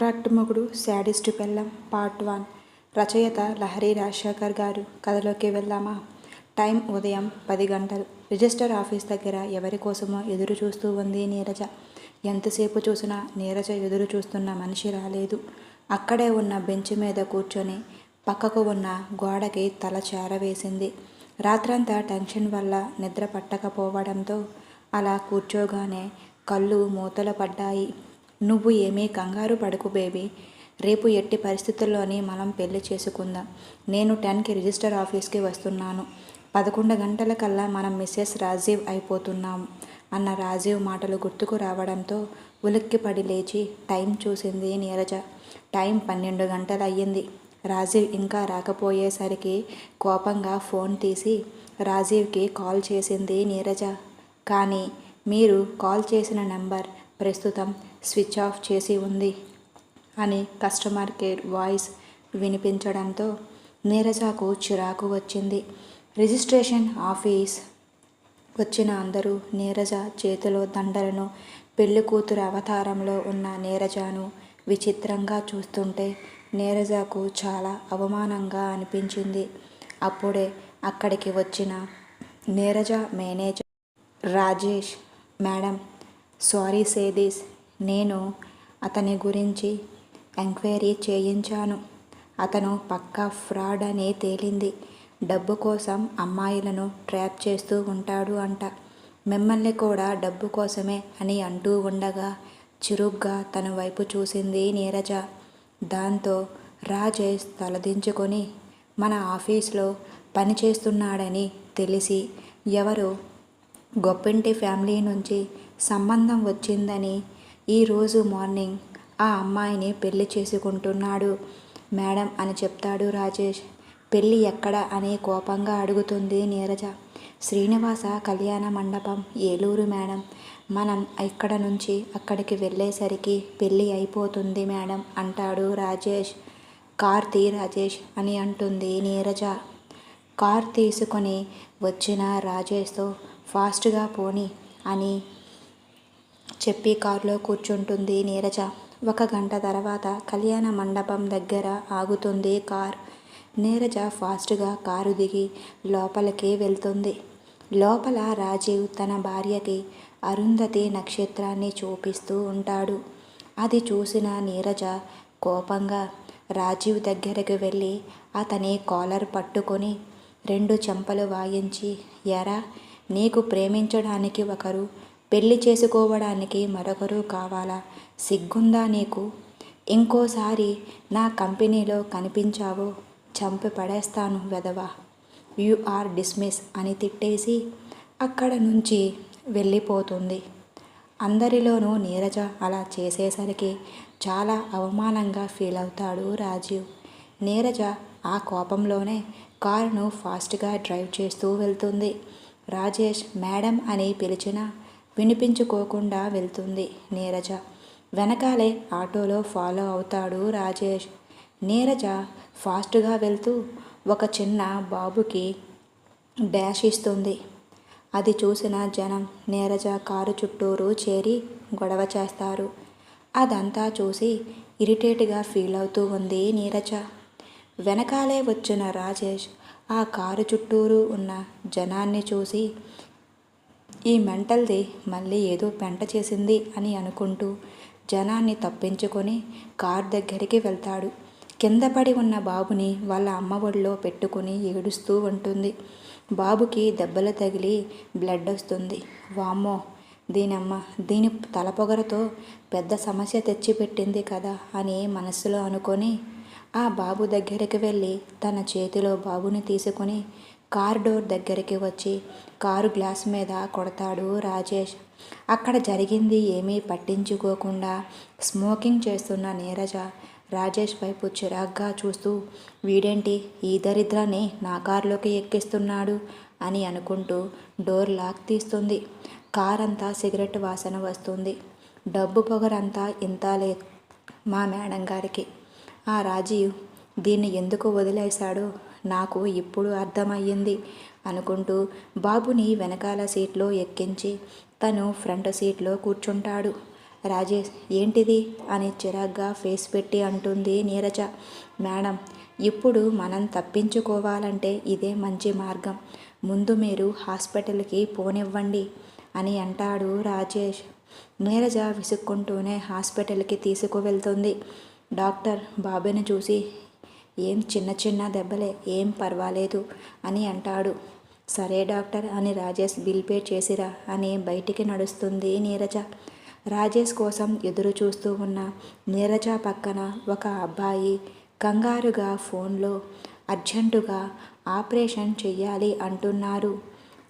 Contract మొగుడు sadist పెళ్ళం part one రచయిత లహరి రాజశేఖర్ గారు కథలోకి వెళ్దామా? టైం ఉదయం పది గంటలు. రిజిస్టర్ ఆఫీస్ దగ్గర ఎవరి కోసమో ఎదురు చూస్తూ ఉంది నీరజ. ఎంతసేపు చూసినా నీరజ ఎదురు చూస్తున్న మనిషి రాలేదు. అక్కడే ఉన్న బెంచ్ మీద కూర్చొని పక్కకు ఉన్న గోడకి తల చేరవేసింది. రాత్రంతా టెన్షన్ వల్ల నిద్ర పట్టకపోవడంతో అలా కూర్చోగానే కళ్ళు మూతలు పడ్డాయి. నువ్వు ఏమీ కంగారు పడకు బేబీ. రేపు ఎట్టి పరిస్థితుల్లోని మనం పెళ్ళి చేసుకుందాం. నేను టెన్కి రిజిస్టర్ ఆఫీస్కి వస్తున్నాను. పదకొండు గంటలకల్లా మనం మిస్సెస్ రాజీవ్ అయిపోతున్నాం అన్న రాజీవ్ మాటలు గుర్తుకు రావడంతో ఉలిక్కిపడి లేచి టైం చూసింది నీరజ. టైం పన్నెండు గంటలు అయ్యింది. రాజీవ్ ఇంకా రాకపోయేసరికి కోపంగా ఫోన్ తీసి రాజీవ్కి కాల్ చేసింది నీరజ. కానీ మీరు కాల్ చేసిన నెంబర్ ప్రస్తుతం స్విచ్ ఆఫ్ చేసి ఉంది అని కస్టమర్ కేర్ వాయిస్ వినిపించడంతో నీరజకు చిరాకు వచ్చింది. రిజిస్ట్రేషన్ ఆఫీస్ వచ్చిన అందరూ నీరజ చేతిలో దండలను పెళ్ళి కూతురు అవతారంలో ఉన్న నీరజను విచిత్రంగా చూస్తుంటే నీరజకు చాలా అవమానంగా అనిపించింది. అప్పుడే అక్కడికి వచ్చిన Neeraja manager Rajesh madam sorry సేదీస్ నేను అతని గురించి ఎంక్వైరీ చేయించాను. అతను పక్కా ఫ్రాడ్ అని తేలింది. డబ్బు కోసం అమ్మాయిలను ట్రాప్ చేస్తూ ఉంటాడు అంట. మిమ్మల్ని కూడా డబ్బు కోసమే అని అంటూ ఉండగా చురుగ్గా తన వైపు చూసింది నీరజ. దాంతో రాజేష్ తలదించుకొని మన ఆఫీస్లో పనిచేస్తున్నాడని తెలిసి ఎవరు గొప్పింటి ఫ్యామిలీ నుంచి సంబంధం వచ్చిందని ఈరోజు మార్నింగ్ ఆ అమ్మాయిని పెళ్ళి చేసుకుంటున్నాడు మేడం అని చెప్తాడు రాజేష్. పెళ్ళి ఎక్కడ అని కోపంగా అడుగుతుంది నీరజ. శ్రీనివాస కళ్యాణ మండపం ఏలూరు మేడం. మనం ఇక్కడ నుంచి అక్కడికి వెళ్ళేసరికి పెళ్ళి అయిపోతుంది మేడం అంటాడు రాజేష్. కార్తి రాజేష్ అని అంటుంది నీరజ. కార్ తీసుకొని వచ్చిన రాజేష్తో ఫాస్ట్గా పోని అని చెప్పి కారులో కూర్చుంటుంది నీరజ. ఒక గంట తర్వాత కళ్యాణ మండపం దగ్గర ఆగుతుంది కార్. నీరజ ఫాస్ట్గా కారు దిగి లోపలికి వెళ్తుంది. లోపల రాజీవ్ తన భార్యకి అరుంధతి నక్షత్రాన్ని చూపిస్తూ ఉంటాడు. అది చూసిన నీరజ కోపంగా రాజీవ్ దగ్గరకు వెళ్ళి అతని కాలర్ పట్టుకొని రెండు చెంపలు వాయించి ఎరా నీకు ప్రేమించడానికి ఒకరు పెళ్ళి చేసుకోవడానికి మరొకరు కావాలా? సిగ్గుందా నీకు? ఇంకోసారి నా కంపెనీలో కనిపించావో చంపి పడేస్తాను వెదవా యు ఆర్ డిస్మిస్ అని తిట్టేసి అక్కడ నుంచి వెళ్ళిపోతుంది. అందరిలోనూ నీరజ అలా చేసేసరికి చాలా అవమానంగా ఫీల్ అవుతాడు రాజీవ్. నీరజ ఆ కోపంలోనే కారును ఫాస్ట్గా డ్రైవ్ చేస్తూ వెళ్తుంది. రాజేష్ మేడం అని పిలిచిన వినిపించుకోకుండా వెళ్తుంది నీరజ. వెనకాలే ఆటోలో ఫాలో అవుతాడు రాజేష్. నీరజ ఫాస్ట్గా వెళ్తూ ఒక చిన్న బాబుకి డాష్ ఇస్తుంది. అది చూసిన జనం నీరజ కారు చుట్టూరు చేరి గొడవ చేస్తారు. అదంతా చూసి ఇరిటేట్గా ఫీల్ అవుతూ ఉంది నీరజ. వెనకాలే వచ్చిన రాజేష్ ఆ కారు చుట్టూరు ఉన్న జనాన్ని చూసి ఈ మెంటల్ది మళ్ళీ ఏదో పెంట చేసింది అని అనుకుంటూ జనాన్ని తప్పించుకొని కార్ దగ్గరికి వెళ్తాడు. కింద పడి ఉన్న బాబుని వాళ్ళ అమ్మ ఒడిలో పెట్టుకుని ఏడుస్తూ ఉంటుంది. బాబుకి దెబ్బలు తగిలి బ్లడ్ వస్తుంది. వామ్మో దీనమ్మ దీని తలపొగరతో పెద్ద సమస్య తెచ్చిపెట్టింది కదా అని మనసులో అనుకొని ఆ బాబు దగ్గరికి వెళ్ళి తన చేతిలో బాబుని తీసుకొని కార్ డోర్ దగ్గరికి వచ్చి కారు గ్లాస్ మీద కొడతాడు రాజేష్. అక్కడ జరిగింది ఏమీ పట్టించుకోకుండా స్మోకింగ్ చేస్తున్న నీరజ రాజేష్ వైపు చిరాగ్గా చూస్తూ వీడేంటి ఈ దరిద్రాన్ని నా కారులోకి ఎక్కిస్తున్నాడు? అని అనుకుంటూ డోర్ లాక్ తీస్తుంది. కార్ అంతా సిగరెట్ వాసన వస్తుంది. డబ్బు పొగరంతా ఇంత లేదు మా మేడం గారికి. ఆ రాజీవ్ దీన్ని ఎందుకు వదిలేశాడో? నాకు ఇప్పుడు అర్థమయ్యింది అనుకుంటూ బాబుని వెనకాల సీట్లో ఎక్కించి తను ఫ్రంట్ సీట్లో కూర్చుంటాడు. రాజేష్ ఏంటిది? అని చిరాగ్గా ఫేస్ పెట్టి అంటుంది నీరజ. మేడం ఇప్పుడు మనం తప్పించుకోవాలంటే ఇదే మంచి మార్గం. ముందు మీరు హాస్పిటల్కి పోనివ్వండి అని అంటాడు రాజేష్. నీరజ విసుక్కుంటూనే హాస్పిటల్కి తీసుకువెళ్తుంది. డాక్టర్ బాబుని చూసి ఏం చిన్న చిన్న దెబ్బలే ఏం పర్వాలేదు అని అంటాడు. సరే డాక్టర్ అని రాజేష్ బిల్ పే చేసిరా అని బయటికి నడుస్తుంది నీరజ. రాజేష్ కోసం ఎదురు చూస్తూ ఉన్న నీరజ పక్కన ఒక అబ్బాయి కంగారుగా ఫోన్లో అర్జెంటుగా ఆపరేషన్ చెయ్యాలి అంటున్నారు.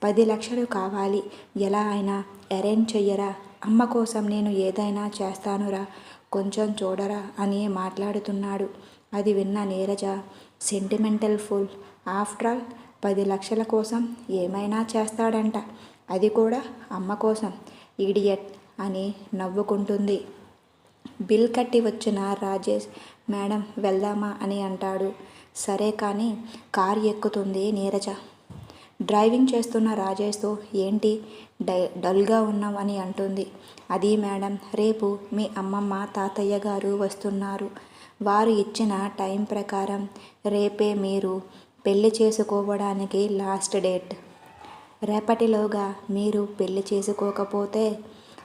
పది లక్షలు కావాలి ఎలా అయినా అరేంజ్ చెయ్యరా అమ్మ కోసం నేను ఏదైనా చేస్తానురా కొంచెం చూడరా అని మాట్లాడుతున్నాడు. అది విన్న Neeraja sentimental full after all పది లక్షల కోసం ఏమైనా చేస్తాడంట. అది కూడా అమ్మ కోసం. ఈడియట్ అని నవ్వుకుంటుంది. బిల్ కట్టి వచ్చిన రాజేష్ మేడం వెళ్దామా అని అంటాడు. సరే కానీ కారు ఎక్కుతుంది నీరజ. డ్రైవింగ్ చేస్తున్న రాజేష్తో ఏంటి డై డల్గా ఉన్నాం అని అంటుంది. అది మేడం రేపు మీ అమ్మమ్మ తాతయ్య గారు వస్తున్నారు. వారు ఇచ్చిన టైం ప్రకారం రేపే మీరు పెళ్ళి చేసుకోవడానికి లాస్ట్ డేట్. రేపటిలోగా మీరు పెళ్ళి చేసుకోకపోతే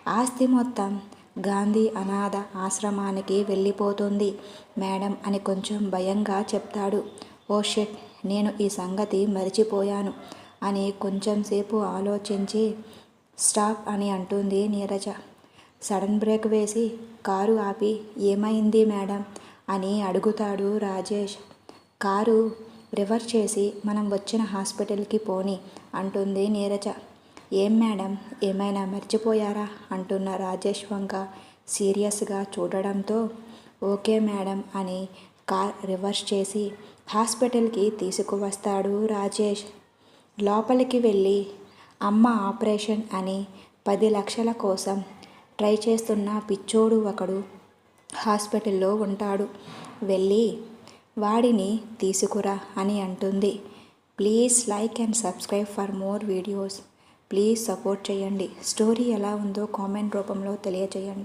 ఆస్తి మొత్తం గాంధీ అనాథ ఆశ్రమానికి వెళ్ళిపోతుంది మేడం అని కొంచెం భయంగా చెప్తాడు. ఓ షెట్ నేను ఈ సంగతి మరిచిపోయాను అని కొంచెం సేపు ఆలోచించి స్టాప్ అని అంటుంది నీరజ. సడన్ బ్రేక్ వేసి కారు ఆపి ఏమైంది మేడం? అని అడుగుతాడు రాజేష్. కారు రివర్స్ చేసి మనం వచ్చిన హాస్పిటల్కి పోని అంటుంది నీరజ. ఏం మేడం ఏమైనా మర్చిపోయారా? అంటున్న రాజేష్ వంక సీరియస్గా చూడడంతో ఓకే మేడం అని కార్ రివర్స్ చేసి హాస్పిటల్కి తీసుకువస్తాడు రాజేష్. లోపలికి వెళ్ళి అమ్మ ఆపరేషన్ అని పది లక్షల కోసం ట్రై చేస్తున్న పిచ్చోడు ఒకడు హాస్పిటల్లో ఉంటాడు. వెళ్ళి వాడిని తీసుకురా అని అంటుంది. Please like and subscribe for more videos. Please support చేయండి. స్టోరీ ఎలా ఉందో కామెంట్ రూపంలో తెలియజేయండి.